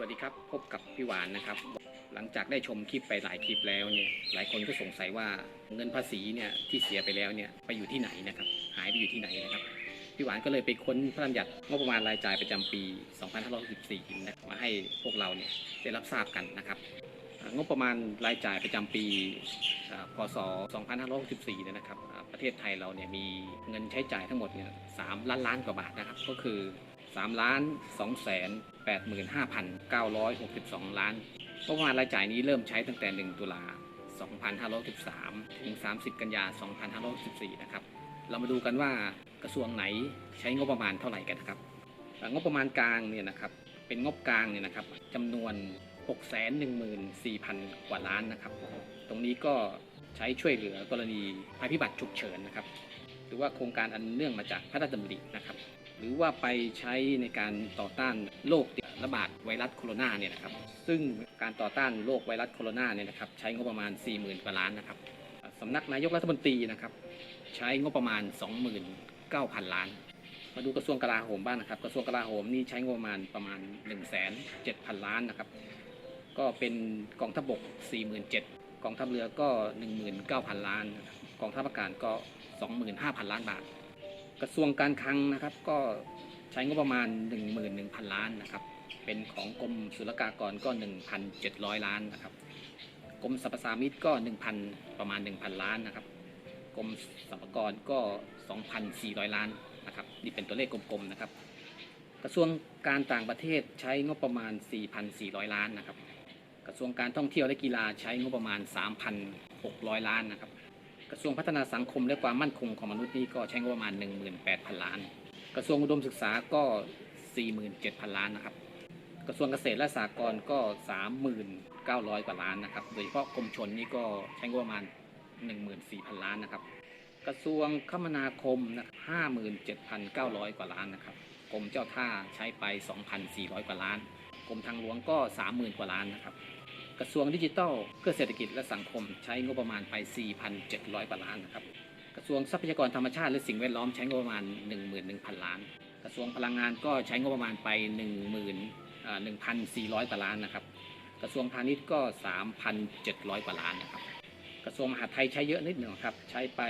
สวัสดีครับ พบกับพี่หวานนะครับ หลังจากได้ชมคลิปไปหลายคลิปแล้วเนี่ยหลายคนก็สงสัยว่าเงินภาษีเนี่ยที่เสียไปแล้วเนี่ยไปอยู่ที่ไหนนะครับหายไปอยู่ที่ไหนนะครับพี่หวานก็เลยไปค้นพระราชบัญญัติงบประมาณรายจ่ายประจำปี 2564นะมาให้พวกเราเนี่ยได้รับทราบกันนะครับงบประมาณรายจ่ายประจำปีพศ 2564เนี่ยนะครับประเทศไทยเราเนี่ยมีเงินใช้จ่ายทั้งหมดเนี่ย3ล้านล้านกว่าบาทนะครับก็คือ 3ล้าน2แสน85,962 ล้านงบประมาณรายจ่ายนี้เริ่มใช้ตั้งแต่ 1 ตุลา2513 ถึง 30 กันยา 2514 นะครับ เรามาดูกันว่ากระทรวงไหนใช้งบประมาณเท่าไหร่กันนะครับ งบประมาณกลางเนี่ยนะครับ เป็นงบกลางเนี่ยนะครับจำนวน 614,000 กว่าล้านนะครับ ตรงนี้ก็ใช้ช่วยเหลือกรณีภัยพิบัติฉุกเฉินนะครับ หรือว่าโครงการอันเนื่องมาจากพระราชดำรินะครับ หรือว่าไปใช้ในการต่อต้านโรคระบาดไวรัสโคโรนาเนี่ยนะครับ ซึ่งการต่อต้านโรคไวรัสโคโรนาเนี่ยนะครับใช้งบประมาณ 40,000กว่าล้านนะครับสำนักนายกรัฐมนตรีนะครับใช้งบประมาณ 29,000 ล้าน มาดูกระทรวงกลาโหมบ้างนะครับ กระทรวงกลาโหมนี่ใช้งบประมาณประมาณ 1,700,000 ล้านนะครับก็เป็นกองทัพบก 47,000กองทัพเรือก็ 19,000 ล้าน กองทัพอากาศก็ 25,000 ล้านบาท กระทรวงการคลังนะครับ ก็ใช้งบประมาณ 11,000 ล้านนะครับ เป็นของกรมศุลกากรก็ 1,700 ล้านนะครับกรมสรรพสามิตก็ 1,000 ประมาณ 1,000 ล้านนะครับกรมสรรพากรก็ 2,400 ล้านนะครับนี่เป็นตัวเลขกลมๆนะครับ กระทรวงการต่างประเทศใช้งบประมาณ 4,400 ล้านนะครับ กระทรวงการท่องเที่ยวและกีฬาใช้งบประมาณ 3,600 ล้านนะครับ กระทรวงพัฒนาสังคมและความมั่นคงของมนุษย์นี่ก็ใช้งบประมาณ 18,000 ล้าน กระทรวงอุดมศึกษาก็ 47,000 ล้านนะครับ กระทรวงเกษตรและสหกรณ์ก็ 3,900 กว่าล้านนะครับ โดยเฉพาะกรมชนนี่ก็ใช้งบประมาณ 14,000 ล้านนะครับ กระทรวงคมนาคมนะ57,900 กว่าล้านนะครับ กรมเจ้าท่าใช้ไป 2,400 กว่าล้าน กรมทางหลวงก็ 30,000 กว่าล้านนะครับ กระทรวงดิจิทัล เพื่อเศรษฐกิจและสังคมใช้งบประมาณไป 4,700กว่าล้านนะครับ กระทรวงทรัพยากรธรรมชาติและสิ่งแวดล้อมใช้งบประมาณ 11,000 ล้าน กระทรวงพลังงานก็ใช้งบประมาณไป11,400กว่าล้านนะครับ กระทรวงพาณิชย์ก็ 3,700กว่าล้านนะครับ กระทรวงมหาดไทยใช้เยอะนิดหนึ่งครับ ใช้ไป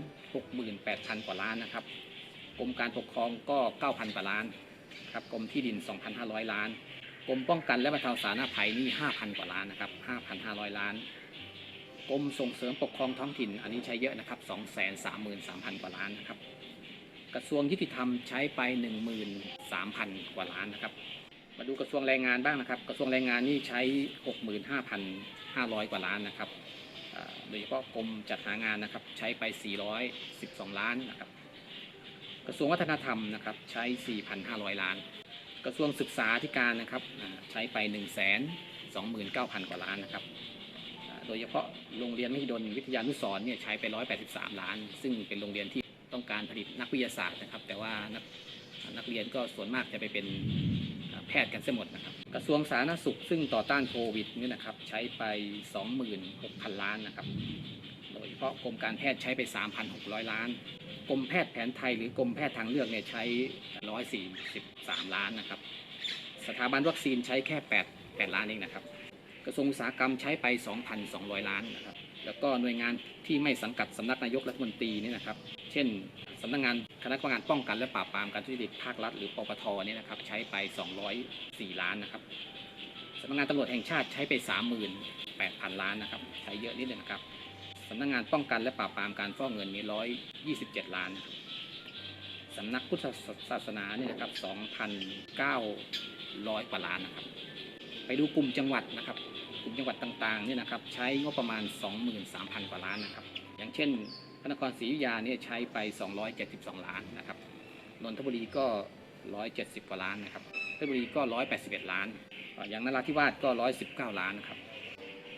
268,000 กว่าล้านนะครับ กรมการปกครองก็ 9,000 กว่าล้าน ครับ กรมที่ดิน 2,500 ล้าน รมป้องกันและบรรเทาสาธารณภัยนี่5,000 กว่าล้านนะครับ5,500 ล้านกรมส่งเสริมปกครองท้องถิ่น อันนี้ใช้เยอะนะครับ233,000 กว่าล้านนะครับ กระทรวงยุติธรรมใช้ไป 13,000 กว่าล้านนะครับ มาดูกระทรวงแรงงานบ้างนะครับ กระทรวงแรงงานนี่ใช้ 65,500 กว่าล้านนะครับโดยเฉพาะกรมจัดหางานนะครับใช้ไป 412 ล้านนะครับ กระทรวงวัฒนธรรมนะครับใช้ 4,500 ล้าน กระทรวงศึกษาธิการนะครับใช้ไป 1 2 9 0 0 0 กว่าล้านนะครับ โดยเฉพาะโรงเรียนมหิดลวิทยานุสรเนี่ยใช้ไป 183 ล้าน ซึ่งเป็นโรงเรียนที่ต้องการผลิตนักวิทยาศาสตร์นะครับ แต่ว่านักนักเรียนก็ส่วนมากจะไปเป็นแพทย์กันเสียหมดนะครับ กระทรวงสาธารณสุขซึ่งต่อต้านโควิดเนี่ยนะครับใช้ไป 26,000 ล้านนะครับ โดยเฉพาะกรมการแพทย์ใช้ไป 3,600 ล้าน กรมแพทย์แผนไทยหรือกรมแพทย์ทางเลือกเนี่ยใช้ 143 ล้านนะครับ สถาบันวัคซีนใช้แค่ 8 8 ล้านเองนะครับ กระทรวงอุตสาหกรรมใช้ไป 2,200 ล้านนะครับ แล้วก็หน่วยงานที่ไม่สังกัดสำนักนายกรัฐมนตรีเนี่ยนะครับ เช่นสำนักงานคณะกรรมการป้องกันและปราบปรามการทุจริตภาครัฐหรือปปทเนี่ยนะครับใช้ไป 204 ล้านนะครับสำนักงานตำรวจแห่งชาติใช้ไป 38,000 ล้านนะครับ ใช้เยอะนิดนึงนะครับ สำนักงานป้องกันและปราบปรามการฟอกเงินมี127ล้านสำนักพุทธศาสนาเนี่ยนะครับ2,900กว่าล้านนะครับ ไปดูกลุ่มจังหวัดนะครับ กลุ่มจังหวัดต่างๆเนี่ยนะครับใช้งบประมาณ 23,000 กว่าล้านนะครับ อย่างเช่น พระนครศรีอยุธยาเนี่ยใช้ไป 272 ล้านนะครับ นนทบุรีก็ 170 กว่าล้านนะครับเพชรบุรีก็ 181 ล้าน อย่างนราธิวาสก็ 119 ล้านนะครับ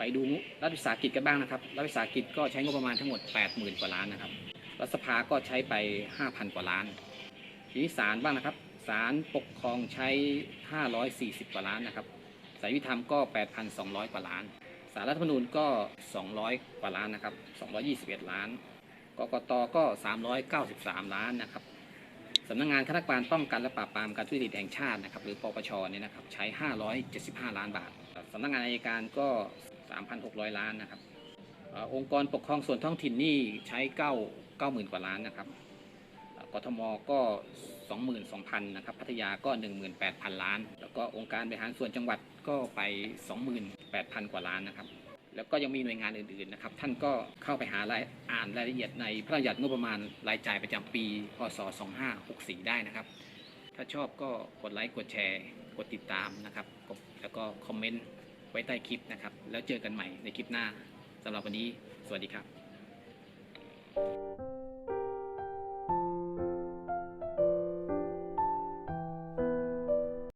ไปดูรัฐวิสาหกิจกันบ้างนะครับรัฐวิสาหกิจก็ใช้งบประมาณทั้งหมด 80,000 กว่าล้านนะครับรัฐสภาก็ใช้ไป 5,000 กว่าล้านทีนี้ศาลบ้างนะครับศาลปกครองใช้ 540 กว่าล้านนะครับสายยุติธรรมก็ 8,200 กว่าล้านสารรัฐธรรมนูญก็ 200 กว่าล้านนะครับ 221 ล้าน กกต ก็ 393 ล้านนะครับสำนักงานคณะกรรมการป้องกันและปราบปรามการทุจริตแห่งชาตินะครับ หรือปปชเนี่ยนะครับ ใช้ 575 ล้านบาทสำนักงานอัยการก็ 3,600 ล้านนะครับอองค์กรปกครองส่วนท้องถิ่นนี่ใช้9 90,000 กว่าล้านนะครับเอ่อกทมก็ 22,000 นะครับ พัทยาก็ 18,000 ล้าน แล้วก็องค์การบริหารส่วนจังหวัดก็ไป 28,000 กว่าล้านนะครับ แล้วก็ยังมีหน่วยงานอื่นๆนะครับ ท่านก็เข้าไปหารายอ่านรายละเอียดในพระราชบัญญัติงบประมาณรายจ่ายประจำปี พศ 2564 ได้นะครับ ถ้าชอบก็กดไลค์ กดแชร์ กดติดตามนะครับ แล้วก็คอมเมนต์ ไว้ใต้คลิปนะครับ แล้วเจอกันใหม่ในคลิปหน้าสำหรับวันนี้ สวัสดีครับ